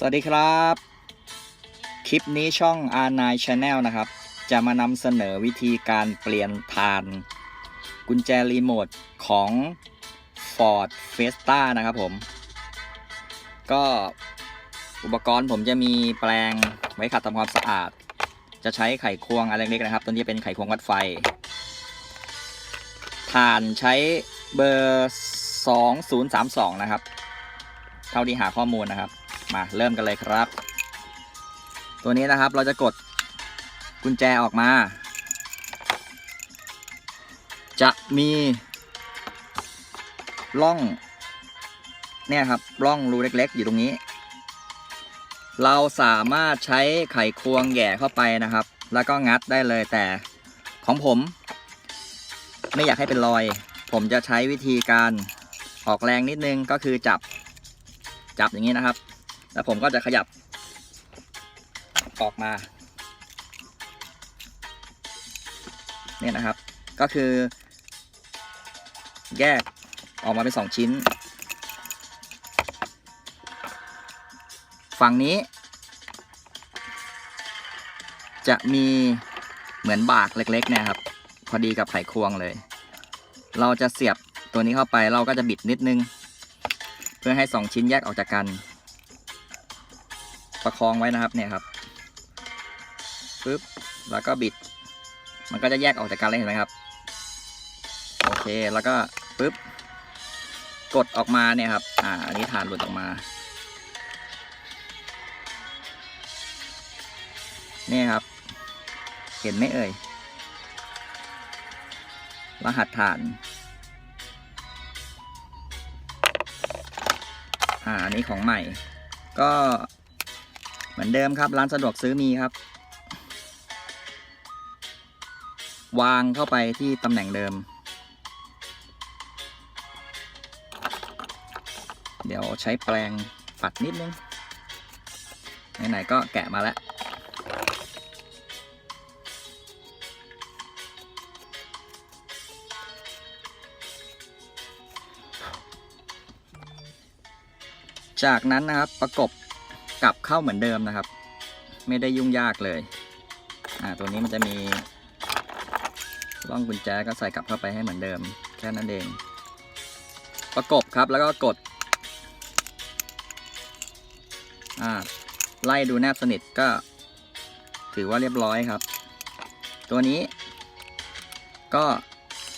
สวัสดีครับ คลิปนี้ช่อง R9 Channel นะครับ จะมานำเสนอวิธีการเปลี่ยนฐาน กุญแจรีโมทของ Ford Fiesta นะครับผม ก็อุปกรณ์ผมจะมีแปลงไว้ขัดทำความสะอาด จะใช้ไขควงอะไรเล็กๆนะครับ ตัวนี้เป็นไขควงวัดไฟฐานใช้เบอร์ 2032 นะครับ เท่าที่หาข้อมูลนะครับ มาเริ่มกันเลยครับ ตัวนี้นะครับเราจะกดกุญแจออกมา จะมีร่องเนี่ยครับร่องรูเล็กๆ อยู่ตรงนี้ เราสามารถใช้ไขควงแหย่เข้าไปนะครับ แล้วก็งัดได้เลยแต่ของผม ไม่อยากให้เป็นรอย ผมจะใช้วิธีการออกแรงนิดนึงก็คือจับจับอย่างนี้นะครับ แล้วผมก็จะขยับออกมาเนี่ยนะครับ ก็คือ แยกออกมาเป็นสองชิ้น ฝั่งนี้ จะมีเหมือนบากเล็กๆนะครับ พอดีกับไขควงเลย เราจะเสียบตัวนี้เข้าไปเราก็จะบิดนิดนึง เพื่อให้สองชิ้นแยกออกจากกัน ประคองไว้นะครับเนี่ยครับปึ๊บแล้วก็บิด มันก็จะแยกออกจากกันเลยเห็นไหมครับ โอเคแล้วก็ปึ๊บกดออกมาเนี่ยครับ อ่า อันนี้ฐานหลุดออกมา เนี่ยครับ เห็นไหมเอ่ย รหัสฐาน อ่า อันนี้ของใหม่ ก็ เหมือนเดิมครับร้านสะดวกซื้อมีครับ วางเข้าไปที่ตำแหน่งเดิม เดี๋ยวใช้แปรงปัดนิดนึงไหนๆก็แกะมาแล้วจากนั้นนะครับประกบ กลับเข้าเหมือนเดิมนะครับ ไม่ได้ยุ่งยากเลย อ่า ตัวนี้มันจะมีร่องกุญแจก็ใส่กลับเข้าไปให้เหมือนเดิม แค่นั้นเอง ประกบครับแล้วก็กด อ่า ไล่ดูแนบสนิทก็ ถือว่าเรียบร้อยครับ ตัวนี้ ก็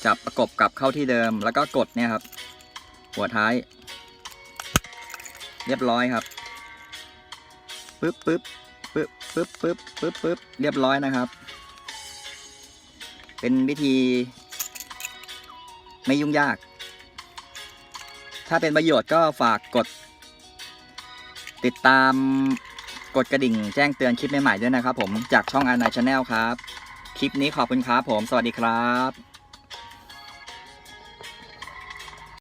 จับประกบกลับเข้าที่เดิม แล้วก็กดเนี่ยครับ หัวท้าย เรียบร้อยครับ ปึ๊บปึ๊บปึ๊บปึ๊บปึ๊บปึ๊บปึ๊บเรียบร้อยนะครับ เป็นวิธี ไม่ยุ่งยาก ถ้าเป็นประโยชน์ก็ฝากกด ติดตามกดกระดิ่งแจ้งเตือนคลิปใหม่ๆด้วยนะครับผมจากช่องอ n น c h a n n e l ครับ คลิปนี้ขอบคุณครับผม สวัสดีครับ